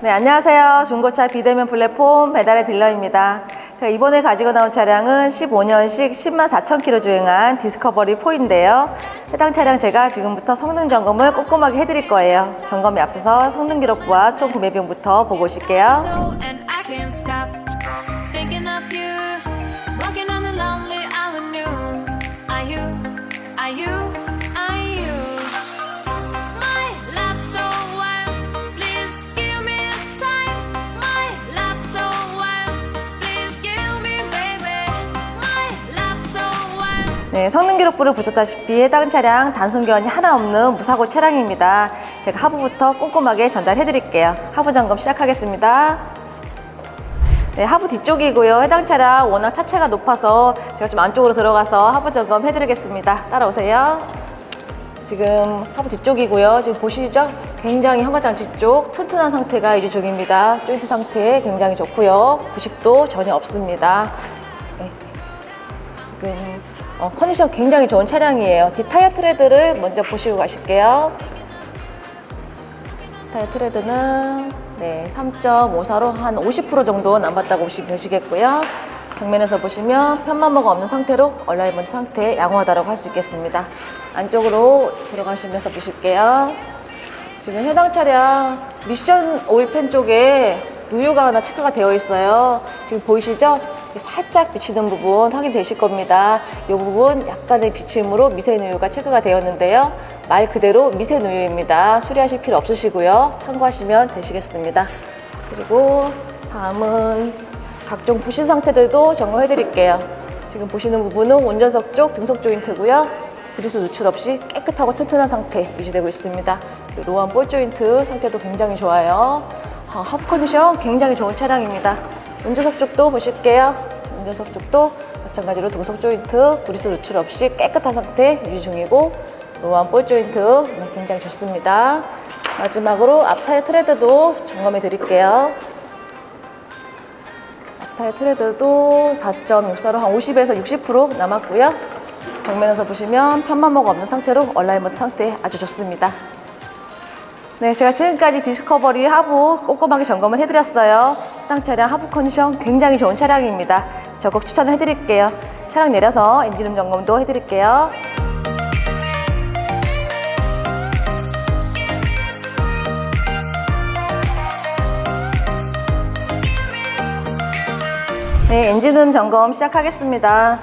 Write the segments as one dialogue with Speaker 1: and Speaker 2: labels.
Speaker 1: 네, 안녕하세요. 중고차 비대면 플랫폼 배달의 딜러입니다. 제가 이번에 가지고 나온 차량은 15년식 10만 4천 킬로 주행한 디스커버리 4인데요. 해당 차량 제가 지금부터 성능 점검을 꼼꼼하게 해드릴 거예요. 점검에 앞서서 성능 기록부와 총 구매 비용부터 보고 오실게요. 네, 성능 기록부를 보셨다시피 해당 차량 단순 교환이 하나 없는 무사고 차량입니다. 제가 하부부터 꼼꼼하게 전달해 드릴게요. 하부 점검 시작하겠습니다. 네, 하부 뒤쪽이고요. 해당 차량 워낙 차체가 높아서 제가 좀 안쪽으로 들어가서 하부 점검 해드리겠습니다. 따라오세요. 지금 하부 뒤쪽이고요. 지금 보시죠? 굉장히 혐화장치 쪽 튼튼한 상태가 유지 중입니다. 조인트 상태 굉장히 좋고요. 부식도 전혀 없습니다. 네, 지금 어, 컨디션 굉장히 좋은 차량이에요. 뒷 타이어 트레드를 먼저 보시고 가실게요. 타이어 트레드는 네, 3.54로 한 50% 정도 남았다고 보시면 되시겠고요. 정면에서 보시면 편마모가 없는 상태로 얼라이먼트 상태 양호하다고 할 수 있겠습니다. 안쪽으로 들어가시면서 보실게요. 지금 해당 차량 미션 오일팬 쪽에 누유가 하나 체크가 되어 있어요. 지금 보이시죠? 살짝 비치는 부분 확인되실 겁니다. 이 부분 약간의 비침으로 미세누유가 체크가 되었는데요. 말 그대로 미세누유입니다. 수리하실 필요 없으시고요. 참고하시면 되시겠습니다. 그리고 다음은 각종 부신 상태들도 점검해 드릴게요. 지금 보시는 부분은 운전석 쪽 등속 조인트고요. 그리스 누출 없이 깨끗하고 튼튼한 상태 유지되고 있습니다. 로한 볼 조인트 상태도 굉장히 좋아요. 어, 하부 컨디션 굉장히 좋은 차량입니다. 운전석 쪽도 보실게요. 운전석 쪽도 마찬가지로 등속 조인트, 그리스 누출 없이 깨끗한 상태 유지 중이고 로한 볼 조인트 네, 굉장히 좋습니다. 마지막으로 앞타이어 트레드도 점검해 드릴게요. 앞타이어 트레드도 4.64로 한 50에서 60% 남았고요. 정면에서 보시면 편마모가 없는 상태로 얼라이먼트 상태 아주 좋습니다. 네, 제가 지금까지 디스커버리 하부 꼼꼼하게 점검을 해드렸어요. 해당 차량 하부 컨디션 굉장히 좋은 차량입니다. 적극 추천을 해드릴게요. 차량 내려서 엔진음 점검도 해드릴게요. 네, 엔진음 점검 시작하겠습니다.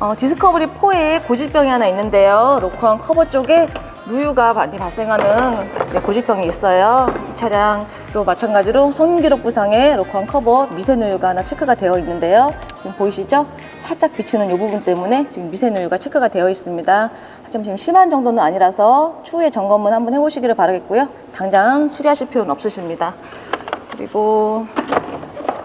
Speaker 1: 어, 디스커버리 4에 고질병이 하나 있는데요. 로커한 커버 쪽에 누유가 많이 발생하는 네, 고질병이 있어요. 이 차량도 마찬가지로 성능기록 부상에 로커한 커버 미세 누유가 하나 체크가 되어 있는데요. 지금 보이시죠? 살짝 비치는 이 부분 때문에 지금 미세 누유가 체크가 되어 있습니다. 하지만 지금 심한 정도는 아니라서 추후에 점검은 한번 해보시기를 바라겠고요. 당장 수리하실 필요는 없으십니다. 그리고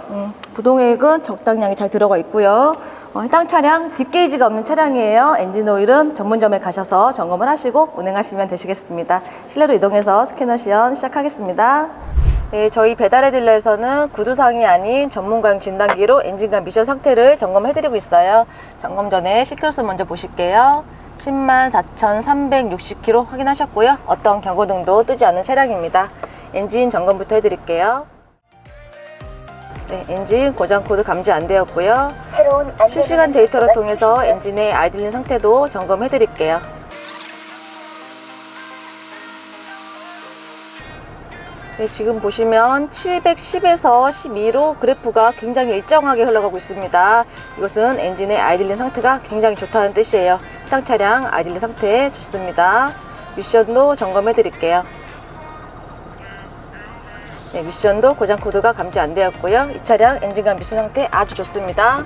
Speaker 1: 음, 부동액은 적당량이 잘 들어가 있고요. 어, 해당 차량 딥게이지가 없는 차량이에요. 엔진 오일은 전문점에 가셔서 점검을 하시고 운행하시면 되시겠습니다. 실내로 이동해서 스캐너 시연 시작하겠습니다. 네, 저희 배달의 딜러에서는 구두상이 아닌 전문가용 진단기로 엔진과 미션 상태를 점검해드리고 있어요. 점검 전에 시켜서 먼저 보실게요. 10만 4,360km 확인하셨고요. 어떤 경고등도 뜨지 않는 차량입니다. 엔진 점검부터 해드릴게요. 네, 엔진 고장 코드 감지 안 되었고요. 실시간 데이터를 통해서 엔진의 아이들링 상태도 점검해 드릴게요. 네, 지금 보시면 710에서 12로 그래프가 굉장히 일정하게 흘러가고 있습니다. 이것은 엔진의 아이들링 상태가 굉장히 좋다는 뜻이에요. 해당 차량 아이들링 상태 좋습니다. 미션도 점검해 드릴게요. 네, 미션도 고장 코드가 감지 안 되었고요. 이 차량 엔진과 미션 상태 아주 좋습니다.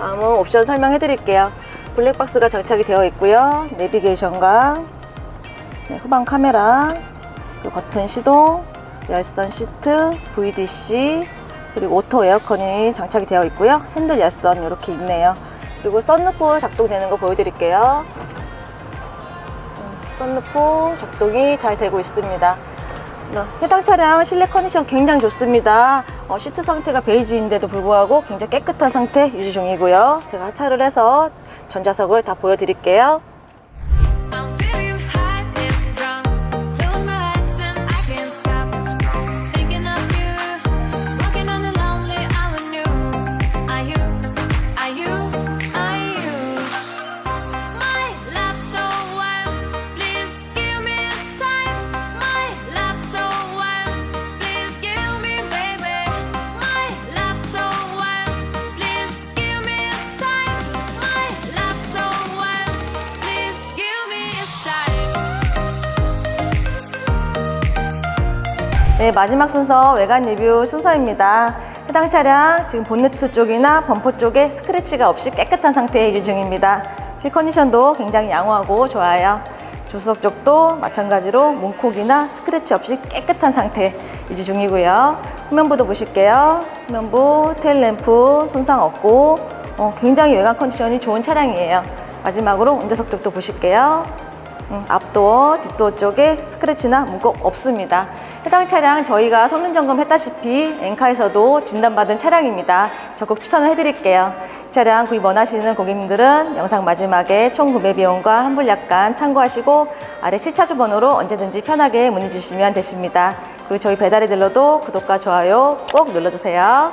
Speaker 1: 다음은 옵션 설명해 드릴게요. 블랙박스가 장착이 되어 있고요. 내비게이션과 네, 후방 카메라, 그 버튼 시동, 열선 시트, VDC, 그리고 오토 에어컨이 장착이 되어 있고요. 핸들 열선 이렇게 있네요. 그리고 썬루프 작동되는 거 보여드릴게요. 음, 썬루프 작동이 잘 되고 있습니다. 네, 해당 차량 실내 컨디션 굉장히 좋습니다. 어, 시트 상태가 베이지인데도 불구하고 굉장히 깨끗한 상태 유지 중이고요. 제가 하차를 해서 전자석을 다 보여드릴게요. 네, 마지막 순서 외관 리뷰 순서입니다. 해당 차량 지금 본네트 쪽이나 범퍼 쪽에 스크래치가 없이 깨끗한 상태의 유지 중입니다. 휠 컨디션도 굉장히 양호하고 좋아요. 조수석 쪽도 마찬가지로 문콕이나 스크래치 없이 깨끗한 상태 유지 중이고요. 후면부도 보실게요. 후면부, 테일램프 손상 없고 어, 굉장히 외관 컨디션이 좋은 차량이에요. 마지막으로 운전석 쪽도 보실게요. 음, 앞도어, 뒷도어 쪽에 스크래치나 문콕 없습니다. 해당 차량 저희가 성능 점검했다시피 엔카에서도 진단받은 차량입니다. 적극 추천을 해드릴게요. 이 차량 구입 원하시는 고객님들은 영상 마지막에 총 구매 비용과 환불 약관 참고하시고 아래 실차주 번호로 언제든지 편하게 문의 주시면 되십니다. 그리고 저희 배달의 딜러도 구독과 좋아요 꼭 눌러주세요.